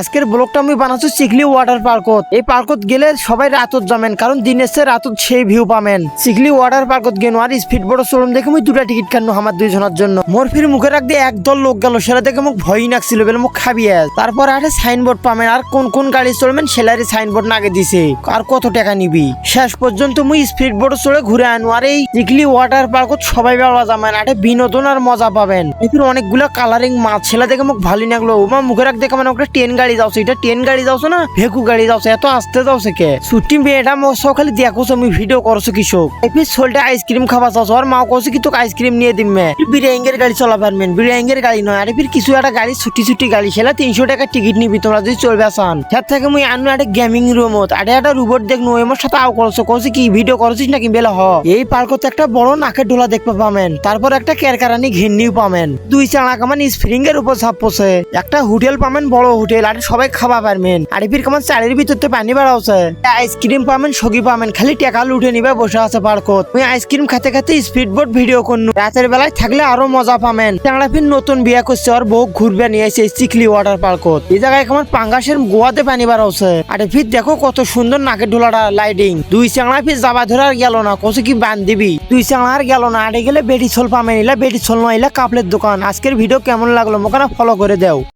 আজকের ব্লগটা আমি বানাচ্ছি চিকলি ওয়াটার পার্কত। এই পার্কত গেলে সবাই রাতত যাবেন কারণ দিনের সে রাতত সেই ভিউ পাবেন চিকলি ওয়াটার পার্কত গেন আর স্পিড বোর্ড চলুন দেখে আমি দুটা টিকিট কাটনো আমার দুইজনের জন্য। মোর ফির মুখে রাখ দিয়ে একদল লোক গেল, সেটা দেখে মোক ভয়ই নাকছিল বলে মোক খাবি আজ। তারপর আরে সাইনবোর্ড পাবেন আর কোন কোন গাড়ি চলবেন সেলারি সাইনবোর্ড নাগে দিছে। আর কত টাকা নিবি? শেষ পর্যন্ত মুই স্পিড বোর্ড চড়ে ঘুরে আনু, আর এই চিকলি ওয়াটার পার্কত সবাই বেলা যাবেন আরে বিনোদন আর মজা পাবেন। এরপর অনেকগুলো কালারিং মাছ ছেলে দেখে মোক ভালোই লাগল। ওমা মুখে রাখ দেখে মানে ওটা ট্রেন গাড়ি যাচ্ছে এটা ট্রেন গাড়ি যাচ্ছে না? ভেকু গাড়ি যাচ্ছে এত আসতে যাচ্ছে কে? ছুটি মেয়েটা মোর সব খালি দেখোছো আমি ভিডিও করছ কৃষক। এপিস সোলটা আইসক্রিম খাবা চাচ্ছ আর মাও কছে কি তোকে আইসক্রিম নিয়ে দিমে বিরিয়াঙ্গের গাড়ি চলা পারবেন বিরিয়াঙ্গের গাড়ি নয়। আরে ফির কিছু একটা গাড়ি, ছুটি ছুটি গাড়ি সেটা তিনশো টাকা টিকিট নিবি, তোমরা যদি চলবে আসান তার থেকে মুই আনু একটা গেমিং রুমত আরে একটা রোবট দেখনু এমন সাথে আও করছ কছে কি ভিডিও করছিস নাকি বেলা হ। এই পার্কতে একটা বড় নাকের ডোলা দেখতে পাবেন তারপর একটা কেরকারানি ঘেন্নিও পাবেন দুই চাড়া কামান স্প্রিং এর উপর ছাপছে একটা হোটেল পাবেন বড় হোটেল। আর সবাই খাওয়া পারবেন আর ফির কামান? চালের ভিতর তো পানি বাড়াওছে আইসক্রিম পাবেন, সগি পাবেন, খালি টাকা লুটে নিবে, বসে আছে পার্কত। ওই আইসক্রিম খেতে খেতে স্পিড বোট ভিডিও করনু। রাতের বেলায় থাকলে আরও মজা পাবেন। চাংড়া ফির নতুন বিয়া করছে আর বউ ঘুরবে নিয়ে এসে চিকলি ওয়াটার পার্কত। এই জায়গায় কেমন? পাঙ্গাসের গোয়াতে পানি বাড়াওছে আর ফির দেখো কত সুন্দর নাকের ঢোলাটা লাইটিং দুই চাংড়া ফির যাবা ধরে আর গেল না। কসে কি বান দিবি? দুই চাংড়া আর গেল না। আরে গেলে বেটি ছল পামেন ইলা বেটি ছল নয় ইলা কাপলের দোকান। আজকের ভিডিও কেমন লাগল? মোকানা ফলো করে দেও।